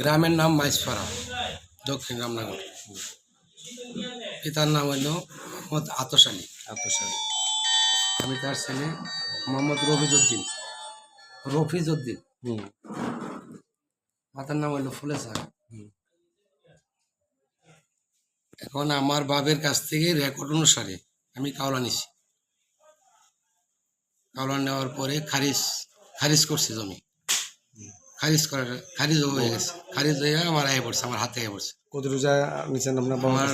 গ্রামের নাম মাইসপাড়া দক্ষিণ রামনগর। পিতার নাম হইল মোহাম্মদ আতস আলী। আতস আলী। আমি তার ছেলে মোহাম্মদ রফিজউদ্দিন রফিজউদ্দিন। হুম। মাতার নাম হইল ফুলে স্যার হুম। এখন আমার বাবের কাছ থেকে রেকর্ড অনুসারে আমি কাওলা নিছি। কাওলা নেওয়ার পরে খারিজ খারিজ করছি জমি। খারিজ করার খারিজ হয়ে গেছে। খারিজ হয়ে আমার আয় পড়ছে আমার হাতে আয় পড়ছে। কত রোজা নিচ্ছেন আপনার আমার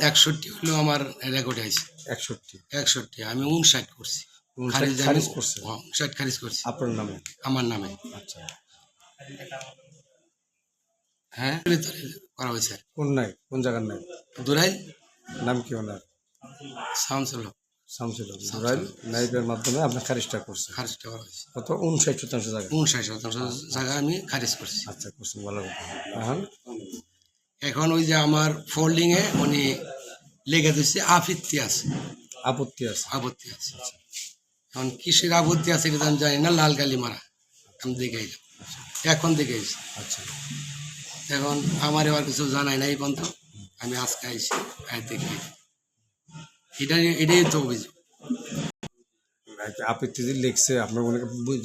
একষট্টি হলো আমার রেকর্ডে আছে। একষট্টি। একষট্টি আমি উনষাট করছি। 59 খারিজ করছে? উনষাট খারিজ করছি। আপনার নামে? আমার নামে। আচ্ছা। হ্যাঁ? করা হয়েছে। কোন নাই? কোন জায়গার নাই? দুরাই? নাম কি ওনার? সাউন্সিল শামসুল নুরাইল নাইবের মাধ্যমে আপনি খারিজটা করছেন খারিজটা করা হয়েছে। কত? উনষাট শতাংশ জায়গা। উনষাট শতাংশ জায়গা আমি খারিজ করছি। আচ্ছা করছেন ভালো এখন? এখন ওই যে আমার ফোল্ডিং এ উনি লেগে দিচ্ছে আপত্তি আছে। আপত্তি আছে। আপত্তি আছে। এখন কিসের আপত্তি আছে এটা আমি জানি না লাল কালি মারা। আমি দেখে এখন দেখে আচ্ছা। এখন আমার এবার কিছু জানাই নাই পর্যন্ত আমি আজকে আইসি আয় দেখে। এটা এটাই তো অভিযোগ। আপত্তি দিয়ে লিখছে আপনার মনে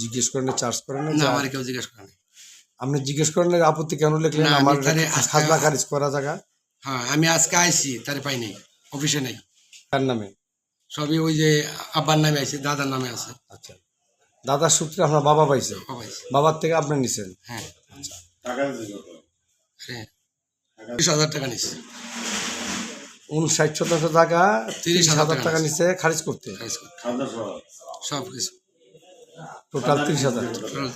জিজ্ঞেস করেন চার্জ করেন না আমার কেউ জিজ্ঞেস করে না আপনি জিজ্ঞেস করেন না আপত্তি কেন লিখলেন? আমার খারিজ করা জায়গা। হ্যাঁ আমি আজকে আইসি তারে পাই নাই অফিসে নেই। তার নামে? সবই ওই যে আব্বার নামে আছে দাদার নামে আছে। আচ্ছা। দাদার সূত্রে আপনার বাবা পাইছে? বাবার থেকে আপনি নিছেন? হ্যাঁ। হ্যাঁ। তিরিশ হাজার টাকা নিচ্ছে উনষাট শতাংশ টাকা তিরিশ হাজার হাজার টাকা টাকা নিছে খারিজ করতে। খারিজ সব কিছু। টোটাল তিরিশ হাজার। টোটাল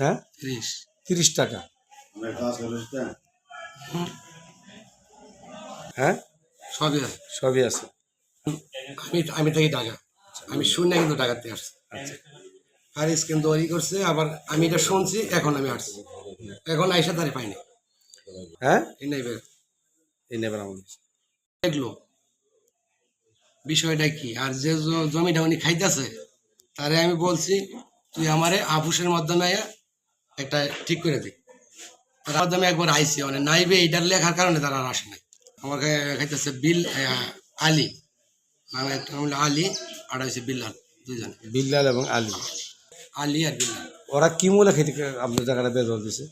হ্যাঁ? তিরিশ। তিরিশ টাকা। হ্যাঁ? সবই আছে। সবই আছে। আমি আমি থাকি টাকা আমি শুনে কিন্তু টাকার থেকে আসছি। আচ্ছা। হারিস কিন্তু ওই করছে আবার আমি এটা শুনছি এখন আমি আসছি। এখন আইসা তারে পাইনি। হ্যাঁ? বের আমাদের দেখল। বিষয়টা কি? আর যে জমিটা উনি খাইতেছে তারে আমি বলছি তুই আমারে আপুসের মাধ্যমে একটা ঠিক করে দে। তার মাধ্যমে একবার আইসি মানে নাইবে এইটার লেখার কারণে তারা আর আসে নাই। আমাকে খাইতেছে বিল আলী। নামে একটা হলো আলী আর হচ্ছে বিল্লাল দুজনে বিল্লাল এবং আলী। আলী আর বিল্লাল। ওরা কি মূলে খেতে আপনার জায়গাটা বেদল দিছে?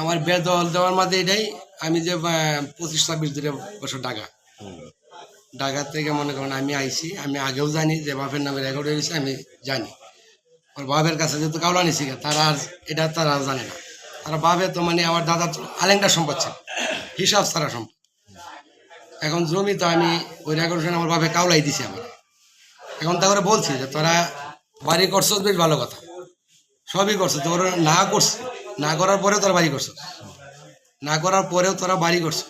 আমার বেদল দেওয়ার মাঝে এটাই আমি যে পঁচিশ ছাব্বিশ দূরে বছর টাকা ঢাকা থেকে মনে করেন আমি আইছি আমি আগেও জানি যে বাপের নামে রেকর্ড হয়েছে আমি জানি। ওর বাপের কাছে যেহেতু কাউলা নিছি তারা আর এটা তারা আর জানে না। তারা বাবে তো মানে আমার দাদা তো আলেঙ্গা সম্পদ ছিল হিসাব ছাড়া সম্পদ। এখন জমি তো আমি ওই রেকর্ড শুনে আমার বাপে কাউলাই দিছে আমার এখন তারপরে বলছি যে তোরা বাড়ি করছ বেশ ভালো কথা। সবই করছ তোর না করছে না করার পরেও তোরা বাড়ি করছ না করার পরেও তোরা বাড়ি করছ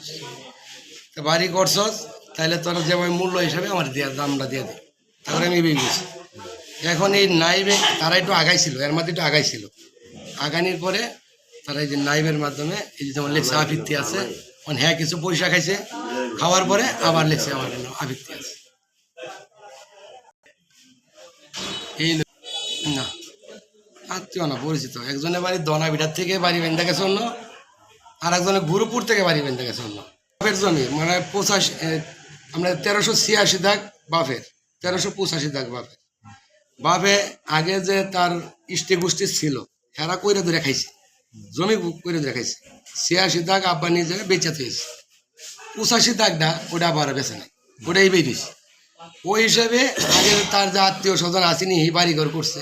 তো বাড়ি করছস তাহলে তোরা যেভাবে মূল্য হিসাবে আমার দিয়ে দামটা দিয়ে দিই তারপরে আমি বেরিয়ে গেছি এখন এই নাইবে তারা একটু আগাইছিল এর মধ্যে একটু আগাইছিল আগানির পরে তারা এই যে নাইবের মাধ্যমে এই যে যেমন লেখছে আবৃত্তি আছে মানে হ্যাঁ কিছু পয়সা খাইছে। খাওয়ার পরে আবার লেখছে আমার আবৃত্তি আছে। এই আত্মীয় না, পরিচিত। একজনের বাড়ি দনাবিটার থেকে বাড়ি বেঁধে গেছে অন্য আর একজনের গুরুপুর থেকে বাড়ি বেঁধে গেছে অন্য। বাপের জমি মানে পঁচাশি আমরা তেরোশো ছিয়াশি দাগ বাপের, তেরোশো পঁচাশি দাগ বাপের। বাপে আগে যে তার ইষ্টি গোষ্ঠী ছিল, হেরা কইরে ধরে খাইছে, জমি কইরে ধরে খাইছে। ছিয়াশি দাগ আব্বা নিজে বেঁচে থয়েছে পঁচাশি দাগটা ওটা আবার বেছে নাই, ওটাই বেরিয়েছে ওই হিসেবে আগে তার যে আত্মীয় স্বজন আসেনি এই বাড়ি ঘর করছে,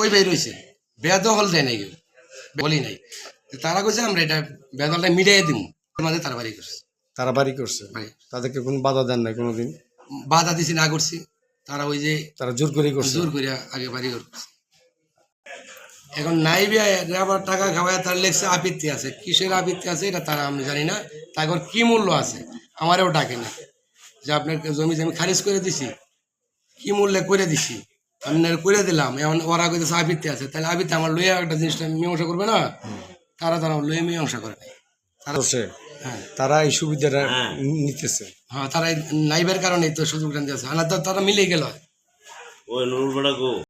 ওই বের হয়েছে বেদখল দেয় নাই কেউ বলি নাই। তারা কইছে আমরা এটা বেদলটা মিটাই দিব মাঝে তারা বাড়ি করছে। তারা বাড়ি করছে? তাদেরকে কোনো বাধা দেন নাই কোনোদিন? বাধা দিছি না করছি। তারা ওই যে তারা জোর করে করছে? জোর করে আগে বাড়ি করছে। এখন নাইবে আবার টাকা খাওয়ায় তার লেখছে আবৃত্তি আছে। কিসের আবৃত্তি আছে এটা তারা আমি জানি না। তারপর কি মূল্য আছে? আমারও ডাকে না। যে আপনার জমি জমি খারিজ করে দিছি কি মূল্যে করে দিছি? আমি না করে দিলাম এমন ওরা কইতেছে আবিতে আছে তাহলে আবিতে আমার লইয়া একটা জিনিসটা মীমাংসা করবে না? তারা তারা লইয়া মীমাংসা করে নাই। তারা হ্যাঁ। তারা এই সুবিধাটা নিতেছে। হ্যাঁ তারা নাইবের কারণে তো সুযোগটা দিয়েছে। আর তো তারা মিলে গেল। ওই নুরুল গো।